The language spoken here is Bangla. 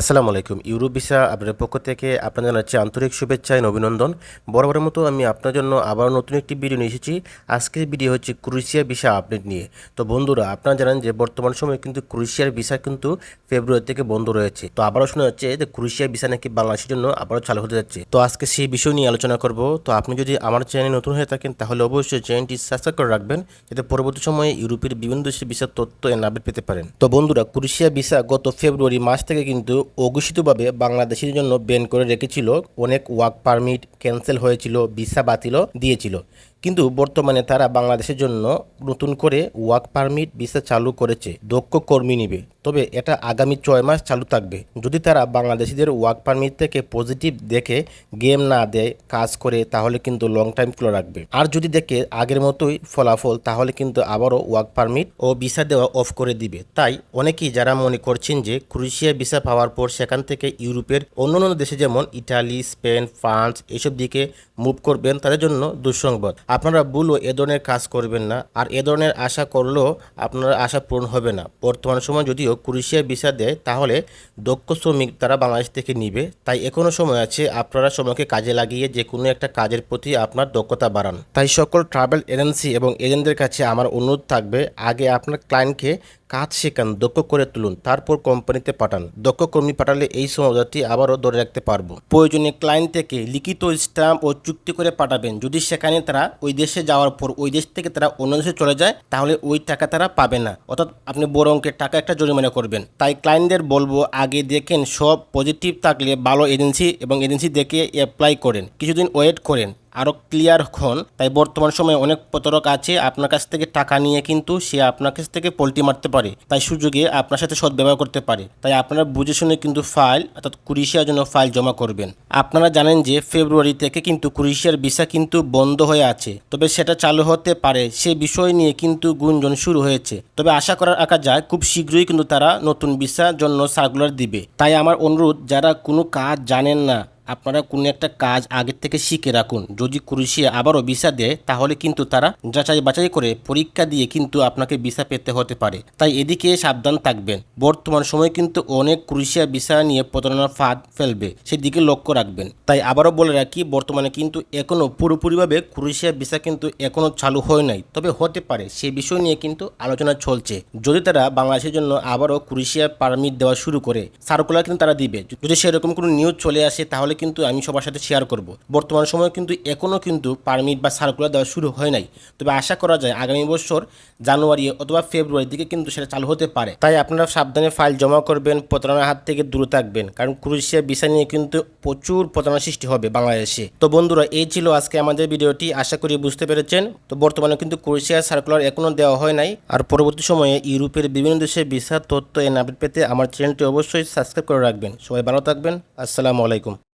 আসসালামু আলাইকুম। ইউরোপ ভিসা আপনাদের পক্ষ থেকে আপনাদের জানাচ্ছি আন্তরিক শুভেচ্ছা এবং অভিনন্দন। বরাবরের মতো আমি আপনার জন্য আবার নতুন একটি ভিডিও নিয়ে এসেছি। আজকের ভিডিও হচ্ছে ক্রুশিয়া ভিসা আপডেট নিয়ে। তো বন্ধুরা, আপনারা জানেন যে বর্তমান সময়ে কিন্তু ক্রুশিয়ার ভিসা কিন্তু ফেব্রুয়ারি থেকে বন্ধ রয়েছে। তো আবারও শোনা যাচ্ছে যে ক্রুশিয়া ভিসা নাকি বাংলাদেশের জন্য আবারও চালু হতে যাচ্ছে। তো আজকে সেই বিষয় নিয়ে আলোচনা করব। তো আপনি যদি আমার চ্যানেলে নতুন হয়ে থাকেন, তাহলে অবশ্যই চ্যানেলটি সাবস্ক্রাইব করে রাখবেন, যাতে পরবর্তী সময়ে ইউরোপের বিভিন্ন দেশের ভিসার তথ্য এর আপডেট পেতে পারেন। তো বন্ধুরা ক্রুশিয়া ভিসা গত ফেব্রুয়ারি মাস থেকে কিন্তু অঘোষিতভাবে বাংলাদেশের জন্য ব্যান করে রেখেছিল। অনেক ওয়ার্ক পারমিট ক্যান্সেল হয়েছিল ভিসা বাতিলও দিয়েছিল। কিন্তু বর্তমানে তারা বাংলাদেশের জন্য নতুন করে ওয়ার্ক পারমিট ভিসা চালু করেছে। দক্ষ কর্মী নিবে। তবে এটা আগামী ছয় মাস চালু থাকবে। যদি তারা বাংলাদেশিদের ওয়ার্ক পারমিট থেকে পজিটিভ দেখে গেম না দেয়, কাজ করে, তাহলে কিন্তু লং টাইম খুলে রাখবে। আর যদি দেখে আগের মতোই ফলাফল, তাহলে কিন্তু আবারও ওয়ার্ক পারমিট ও ভিসা দেওয়া অফ করে দিবে। তাই অনেকেই যারা মনে করছেন যে ক্রুশিয়া ভিসা পাওয়ার পর সেখান থেকে ইউরোপের অন্যান্য দেশে যেমন ইটালি, স্পেন, ফ্রান্স, এসব দিকে মুভ করবেন, তাদের জন্য দুঃসংবাদ। আপনারা ভুলও এ ধরনের কাজ করবেন না। আর এ ধরনের আশা করলেও আপনারা আশা পূরণ হবে না। বর্তমান সময় যদিও ক্রুশিয়া ভিসা দেয়, তাহলে দক্ষ শ্রমিক তারা বাংলাদেশ থেকে নিবে। তাই এখনও সময় আছে আপনারা সময়কে কাজে লাগিয়ে যে কোনো একটা কাজের প্রতি আপনার দক্ষতা বাড়ান। তাই সকল ট্রাভেল এজেন্সি এবং এজেন্টদের কাছে আমার অনুরোধ থাকবে, আগে আপনার ক্লায়েন্টকে কাজ শেখান, দক্ষ করে তুলুন, তারপর কোম্পানিতে পাঠান। দক্ষ কর্মী পাঠালে এই সমাধানটি আবারও ধরে রাখতে পারব। প্রয়োজনে ক্লায়েন্ট থেকে লিখিত স্ট্যাম্প ও চুক্তি করে পাঠাবেন। যদি সেখানে তারা ওই দেশে যাওয়ার পর ওই দেশ থেকে তারা অন্য দেশে চলে যায়, তাহলে ওই টাকা তারা পাবে না। অর্থাৎ আপনি বড় অঙ্কের টাকা একটা জরিমানা করবেন। তাই ক্লায়েন্টদের বলব, আগে দেখেন সব পজিটিভ থাকলে ভালো এজেন্সি এবং এজেন্সি দেখে অ্যাপ্লাই করেন। কিছুদিন ওয়েট করেন। আরও ক্লিয়ার হন। তাই বর্তমান সময়ে অনেক প্রতারক আছে, আপনার কাছ থেকে টাকা নিয়ে কিন্তু সে আপনার কাছ থেকে পোল্টি মারতে পারে। তাই সুযোগে আপনার সাথে সদ্ব্যবহার করতে পারে। তাই আপনারা বুঝে শুনে কিন্তু ফাইল অর্থাৎ কুরিশিয়ার জন্য ফাইল জমা করবেন। আপনারা জানেন যে ফেব্রুয়ারি থেকে কিন্তু কুরিশিয়ার ভিসা কিন্তু বন্ধ হয়ে আছে। তবে সেটা চালু হতে পারে, সে বিষয় নিয়ে কিন্তু গুঞ্জন শুরু হয়েছে। তবে আশা করার আঁকা যায়, খুব শীঘ্রই কিন্তু তারা নতুন ভিসার জন্য সার্কুলার দিবে। তাই আমার অনুরোধ, যারা কোনো কাজ জানেন না আপনারা কোনো একটা কাজ আগের থেকে শিখে রাখুন। যদি ক্রুশিয়া আবারও ভিসা দেয়, তাহলে কিন্তু তারা যাচাই বাছাই করে পরীক্ষা দিয়ে কিন্তু আপনাকে ভিসা পেতে হতে পারে। তাই এদিকে সাবধান থাকবেন। বর্তমান সময়ে কিন্তু অনেক ক্রুশিয়া ভিসা নিয়ে প্রতারণার ফাঁদ ফেলবে, সেদিকে লক্ষ্য রাখবেন। তাই আবারও বলে রাখি, বর্তমানে কিন্তু এখনও পুরোপুরিভাবে ক্রুশিয়া ভিসা কিন্তু এখনও চালু হয় নাই। তবে হতে পারে, সে বিষয় নিয়ে কিন্তু আলোচনা চলছে। যদি তারা বাংলাদেশের জন্য আবারও ক্রুশিয়া পারমিট দেওয়া শুরু করে, সার্কুলার কিন্তু তারা দিবে। যদি সেরকম কোনো নিউজ চলে আসে, তাহলে কিন্তু আমি সবার সাথে শেয়ার করব। বর্তমান সময়ে কিন্তু এখনও কিন্তু পারমিট বা সার্কুলার দেওয়া শুরু হয় নাই। তবে আশা করা যায় আগামী বছর জানুয়ারি অথবা ফেব্রুয়ারির দিকে কিন্তু সেটা চালু হতে পারে। তাই আপনারা সাবধানে ফাইল জমা করবেন, প্রতারণার হাত থেকে দূরে থাকবেন, কারণ ক্রুশিয়া ভিসা নিয়ে কিন্তু প্রচুর প্রতারণা সৃষ্টি হবে বাংলাদেশে। তো বন্ধুরা, এই ছিল আজকে আমাদের ভিডিওটি, আশা করি বুঝতে পেরেছেন। তো বর্তমানে কিন্তু ক্রুশিয়া সার্কুলার এখনও দেওয়া হয় নাই। আর পরবর্তী সময়ে ইউরোপের বিভিন্ন দেশের ভিসার তথ্য এ আপডেট পেতে আমার চ্যানেলটি অবশ্যই সাবস্ক্রাইব করে রাখবেন। সবাই ভালো থাকবেন। আসসালামু আলাইকুম।